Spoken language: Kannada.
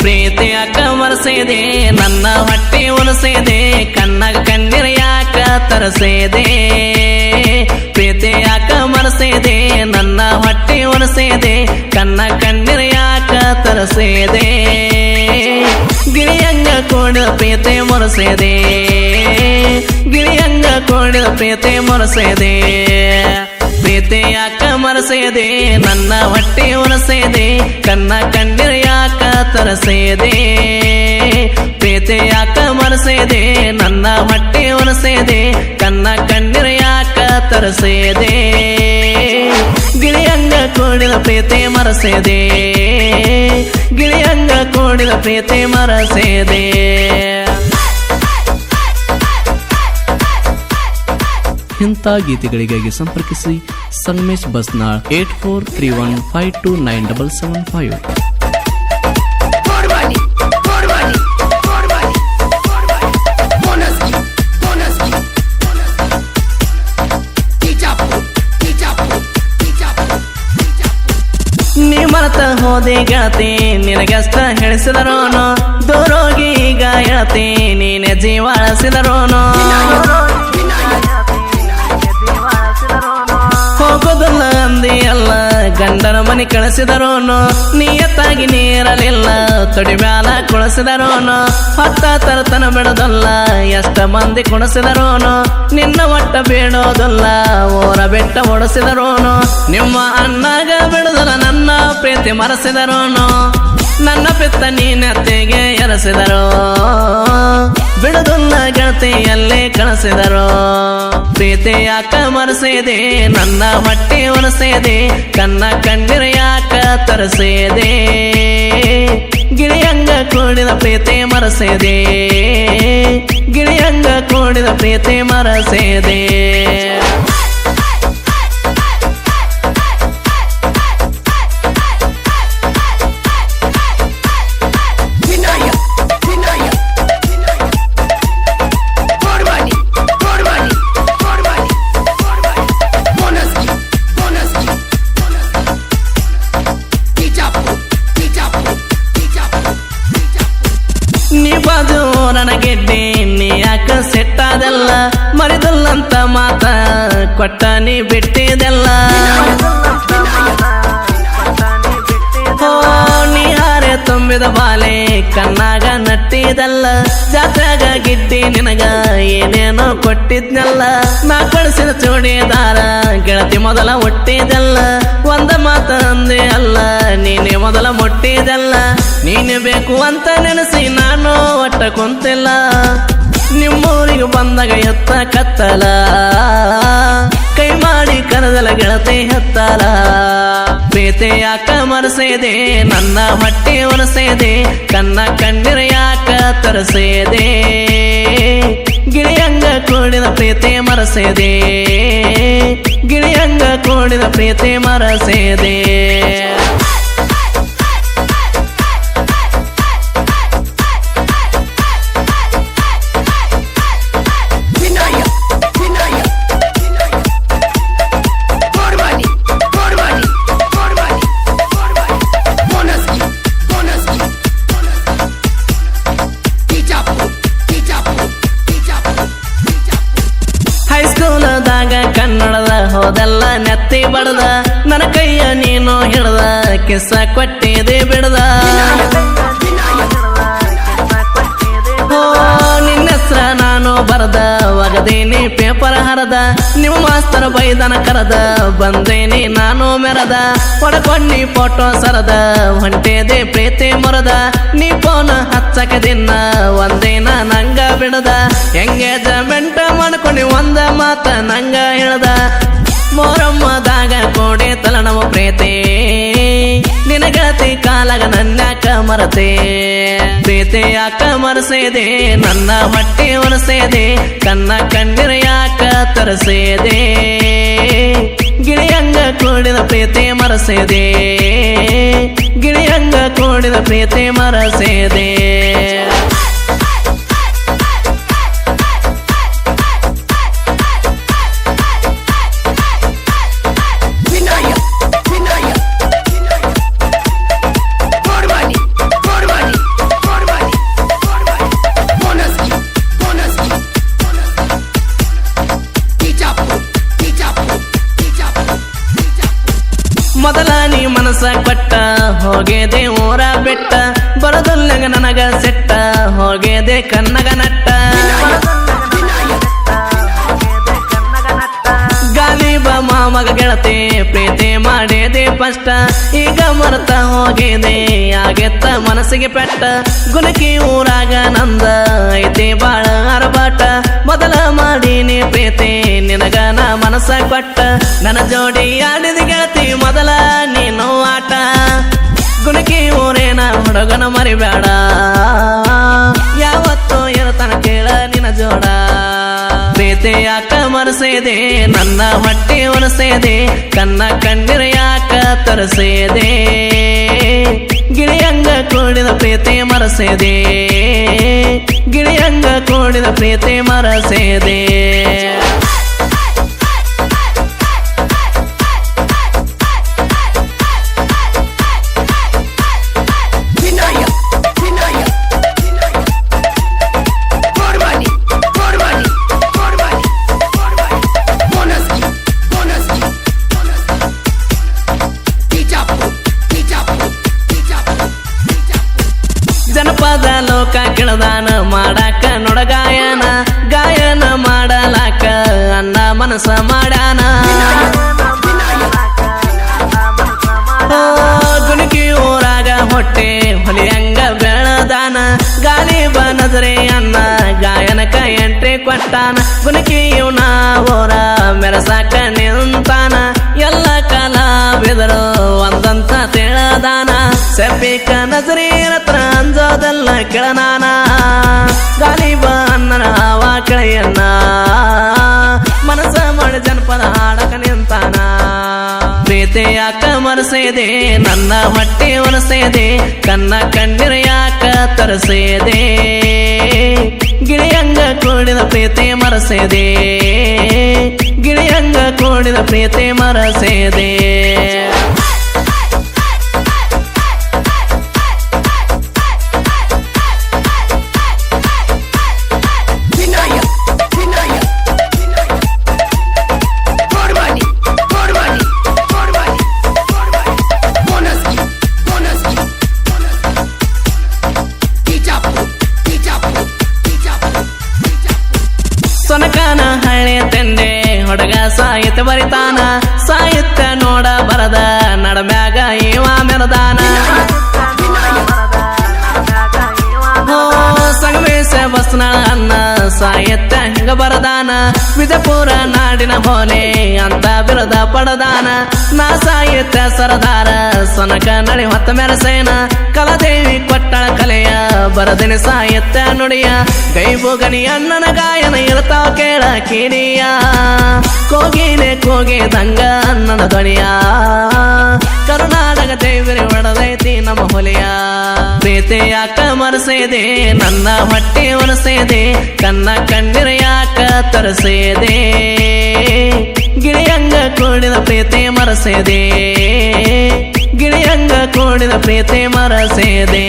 ಪ್ರೀತಿ ಕಮರ್ಸಿದೆ ಮರಸೇದೆ ನನ್ನ ಹೊಟ್ಟೆ ಉಲಸೇದೆ ಕಣ್ಣ ಕಣ್ಣೀರ ಯಾಕ ತರಸೇದೆ? ಪ್ರೀತಿ ಯಾಕ ಮರಸೇದೆ ನನ್ನ ಹೊಟ್ಟೆ ಉಲಸೇದೆ ಕಣ್ಣ ಕಣ್ಣೀರ ಯಾಕ ತರಸೇದೆ? ಗಿಳಿಯಂಗ ಕೋಡಿದ ಪ್ರೀತಿ ಮೊರಸೇದೆ, ಗಿಳಿಯಂಗ ಕೋಡಿದ ಪ್ರೀತಿ ಮೊರಸೇದೆ. ಪ್ರೀತಿ ಯಾಕ ಮರಸೇದೆ? ನನ್ನ ಹೊಟ್ಟೆ ಉರಸೇದೆ ಕನ್ನ ಕಣ್ಣೀರ ಯಾಕ ತರಸೇದೆ? ಪ್ರೀತಿ ಯಾಕ ಮರಸೇದೆ? ನನ್ನ ಹೊಟ್ಟೆ ಉರಸೇದೆ ಕನ್ನ ಕಣ್ಣೀರ ಯಾಕ ತರಸೇದೆ? ಗಿಳಿಯಂಗ ಕೋಡಿದ ಪ್ರೀತಿ ಮರಸೇದೆ, ಗಿಳಿಯಂಗ ಕೋಡಿದ ಪ್ರೀತಿ ಮರಸೇದೆ. ಇಂಥ ಗೀತೆಗಳಿಗಾಗಿ ಸಂಪರ್ಕಿಸಿ Sangamesh Basnal eight four three one five two nine double seven five Porwani, porwani, porwani, porwani. Bonaski, bonaski, bonaski. Kichapu, kichapu, kichapu, kichapu. ನೀ ಮರತ ಹೋದೆ ಗೆಳತಿ ನಿನಗಷ್ಟ ಹೇಳಿಸಿದರೋನು ದೂರೋಗಿ ಈಗ ಹೇಳ್ತಿ ನೀನೆ ಜೀವ ಮನೆ ಕಳಿಸಿದರೋನು ನಿಯತ್ತಾಗಿ ನೀರಲಿಲ್ಲ, ತೊಡಿ ಮ್ಯಾಲ ಕೊಳಸಿದರೋನು ಹೊತ್ತ ತರತನ ಬಿಡೋದಲ್ಲ, ಎಷ್ಟ ಮಂದಿ ಕುಣಸಿದರೋನು, ನಿನ್ನ ಒಟ್ಟ ಬೇಡೋದಲ್ಲ ಓರ ಬೆಟ್ಟ ಓಡಿಸಿದರೋನು, ನಿಮ್ಮ ಅಣ್ಣಾಗ ಬಿಡದಲ್ಲ, ನನ್ನ ಪ್ರೀತಿ ಮರೆಸಿದರೋನು. ನನ್ನ ಪಿತ್ತ ನೀನತ್ತೆಗೆ ಎರಸಿದರು ಬಿಡುದಲ್ಲ ಗೆಳತಿಯಲ್ಲೇ ಕಳಿಸಿದರು. ಪ್ರೀತಿ ಯಾಕ ಮರೆಸಿದೆ, ನನ್ನ ಮಟ್ಟಿ ಒರೆಸಿದೆ ಕನ್ನ ಕಣ್ಣೀರ ಯಾಕ ತರಸಿದೆ. ಗಿಳಿಯಂಗ ಕೂಡಿದ ಪ್ರೀತಿ ಮರೆಸಿದೆ. ಗಿಳಿಯಂಗ ಕೂಡಿದ ಪ್ರೀತಿ ಮರೆಸಿದೆ. ಸೆಟ್ಟಾದಲ್ಲ ಮರೆದಲ್ಲಂತ ಮಾತ ಕೊಟ್ಟ ನೀ ಬಿಟ್ಟಿದೆಲ್ಲ. ಓ ನೀ ಹಾರೆ ತುಂಬಿದ ಬಾಲೆ ಕಣ್ಣಾಗ ನಟ್ಟಿದಲ್ಲ. ಜಾತ್ರೆಗ ಗಿಟ್ಟಿ ನಿನಗ ಏನೇನೋ ಕೊಟ್ಟಿದ್ನಲ್ಲ. ನಾ ಕಳಿಸಿದ ಚೂಡಿದಾರ ಗೆಳತಿ ಮೊದಲ ಹುಟ್ಟಿದೆಲ್ಲ ಒಂದ ಮಾತ ಅಂದೆ ಅಲ್ಲ, ನೀನೆ ಮೊದಲ ಮುಟ್ಟಿದಲ್ಲ. ನೀನೆ ಬೇಕು ಅಂತ ನೆನೆಸಿ, ನಾನು ಒಟ್ಟ ಕುಂತಿಲ್ಲ. ನಿಮ್ಮೂರಿಗೆ ಬಂದಾಗ ಎತ್ತ ಕತ್ತಲ. ಕೈ ಮಾಡಿ ಕರೆದಲ ಗೆಳತೆ ಹತ್ತಲ ಪ್ರೀತಿ ಯಾಕ ಮರೆಸಿದೆ? ನನ್ನ ಹೊಟ್ಟೆ ಒರೆಸಿದೆ. ಕನ್ನ ಕಣ್ಣೀರ ಯಾಕ ತರಸೇದೆ? ಗಿಳಿಯಂಗ ಕೂಡಿದ ಪ್ರೀತಿ ಮರಸೇದೆ. ಗಿಳಿಯಂಗ ಕೂಡಿದ ಪ್ರೀತಿ ಮರೆಸಿದೆ. ಹೋದಲ್ಲ ನೆತ್ತಿ ಬಡದ. ನನ್ನ ಕೈಯ ನೀನು ಹಿಡ್ದ. ಕಿಸ ಕೊಟ್ಟಿದೆ ಬಿಡದ. ನಿನ್ನ ಹೆಸ್ರ ನಾನು ಬರದ. ಒಗದೇನಿ ಪೇಪರ್ ಹರದ. ನಿಮ್ಮ ಮಾಸ್ತರ ಬೈದನ ಕರದ. ಬಂದೇನಿ ನಾನು ಮೆರದ. ಹೊಡಕೊಂಡಿ ಫೋಟೋ ಸರದ. ಹೊಂಟೇದೆ ಪ್ರೀತಿ ಮರದ. ನೀ ಫೋನ್ ಹಚ್ಚಕ ದಿನ ಒಂದೇನ ನಂಗ ಬಿಡದ. ಎಂಗೇಜ್ಮೆಂಟ್ ಮಾಡ್ಕೊಂಡು ಒಂದ ಮಾತ ನಂಗ ಹೇಳ್ದ. ಪ್ರೀತಿ ನಿನಗತಿ ಕಾಲಗ ಕಾಲಾಗ ನನ್ಯಾಕ ಮರತೆ? ಪ್ರೀತಿ ಯಾಕ ಮರಸೇದೆ? ನನ್ನ ಮಟ್ಟಿ ಒರೆಸೇದೆ? ಕನ್ನ ಕಣ್ಣೀರ ಯಾಕ ತರಸೇದೆ? ಗಿಳಿಯಂಗ ಕೂಡಿದ ಪ್ರೀತಿ ಮರಸೇದೆ. ಗಿಳಿಯಂಗ ಕೂಡಿದ ಪ್ರೀತಿ ಮರಸೇದೆ. ಹೋಗಿದೆ ಊರ ಬಿಟ್ಟ. ಬರದಲ್ಲಂಗ ನನಗ ಸೆಟ್ಟ ಹೋಗೇದೆ ಕನ್ನಗ ನಟ್ಟ. ಗಾಲಿಬ ಮಾಮಗ ಗೆಳತಿ, ಪ್ರೀತಿ ಮಾಡೇದೆ ಫಸ್ಟ್ ಈಗ ಮರ್ತ ಹೋಗೇದೆ ಮನಸ್ಸಿಗೆ ಪೆಟ್ಟ ಗುಣಕಿ ಊರಾಗ ನಂದ. ಐತೆ ಬಾಳ ಅರಬಾಟ ಮೊದಲ ಮಾಡೀನಿ ಪ್ರೀತಿ, ನಿನಗ ನಾ ಮನಸ್ಸ ಪಟ್ಟ. ನನ್ನ ಜೋಡಿ ಆಡಿದ ಗೆಳತಿ ಮೊದಲ ನೀನು ಆಟ. ಗುಲಕಿ ಊರೇ ನಾ ಹುಡುಗನ ಮರಿಬೇಡ ಯಾವತ್ತೂ ಇರತನ ಕೇಳ ನಿನ ಜೋಡ. ಪ್ರೀತಿ ಯಾಕ ಮರಸೇದೆ, ನನ್ನ ಹೊಟ್ಟೆ ಒರಸೇದೆ ಕನ್ನ ಕಣ್ಣೀರ ಯಾಕ ತರಸೇದೆ? ಗಿಳಿಯಂಗ ಕೋಡಿನ ಪ್ರೀತಿ ಮರಸೇದೆ. ಗಿಳಿಯಂಗ ಕೋಡಿನ ಪ್ರೀತಿ ಮರಸೇದೆ. ಮನಸ ಮಾಡಾನ. ಗುಣಕಿ ಊರಾಗ ಹೊಟ್ಟೆ ಹೊಲಿಯಂಗ ಬೆಳದಾನ. ಗಾಲಿ ಬನದ್ರೆ ಅನ್ನ, ಗಾಯನಕ ಎಂಟ್ರಿ ಕೊಟ್ಟಾನ. ಗುಣಕಿ ಇವನ ಊರ ಮೆರಸಾಕ ನಿಂತಾನ. ಎಲ್ಲ ಕಲಾವಿದರು ಒಂದಂತ ತಿಳದಾನ. ಸೆಪ್ಪಿ ಕನಸರಿ ಹತ್ರ ಅಂಜೋದಲ್ಲ ಕೆಳನಾನ. ಗಾಲಿ ಬನ್ನ ಆವಾ ಕಳೆಯನ್ನ. ಜನಪದ ಹಾಡಕ ನಿಂತಾನ ಪ್ರೀತಿ ಯಾಕ ನನ್ನ ಹೊಟ್ಟೆ ಒರೆಸೇದೆ ಕನ್ನ ಕಣ್ಣೀರ ಯಾಕ ತರಸೇದೆ. ಗಿಳಿಯಂಗ ಕೂಡಿದ ಪ್ರೀತಿ ಮರಸೇದೆ, ಗಿಳಿಯಂಗ ಕೂಡಿದ ಪ್ರೀತಿ ಮರಸೇದೆ. ಸಾಹಿತ್ಯ ಬರಿತಾನ ಸಾಹಿತ್ಯ ನೋಡ ಬರದ ನಡಮ್ಯಾಗ ಇವ ಮೆರದಾನ ಸಂಗಮೇಶ ಬಸ್ನ ಅನ್ನ ಸಾಹಿತ್ಯ ಹಿಂಗ ಬರದಾನ. ವಿಜಯಪುರ ನಾಡಿನ ಭೋನೆ ಅಂತ ಬಿರದ ಪಡದಾನ. ನಾ ಸಾಹಿತ್ಯ ಸರದಾರ, ಸೊನಕ ನಳಿ ಹೊತ್ತ ಮೆರಸೇನ. ಕಲಾದೇವಿ ಕೊಟ್ಟಳ ಕಲೆಯ, ಬರದನೆ ಸಾಯತ್ತ ನುಡಿಯ. ಗೈಬುಗನಿ ಅಣ್ಣನ ಗಾಯನ ಇರ್ತಾವ ಕೇಳ ಕಿಡಿಯ ಕೋಗಿಲೆ ಕೋಗಿದಂಗ ಅಣ್ಣನ ಧ್ವನಿಯ. ಕರುನಾಟಕ ದೇವರಿ ಒಡದೈತಿ ನಮ್ಮ ಹೊಲಿಯ. ಪ್ರೀತಿ ಯಾಕ ಮರಸೇದೆ, ನನ್ನ ಹೊಟ್ಟೆ ಒರೆಸೇದೆ, ಕನ್ನ ಕಣ್ಣಿರ ಯಾಕ ತರಸೇದೆ. ಗಿಳಿಯಂಗ ಕೂಡಿದ ಪ್ರೀತಿ ಮರಸೇದೆ. ಗಿಳಿಯಂಗ ಕೋಡಿದ ಪ್ರೀತಿ ಮರಸೇದೆ.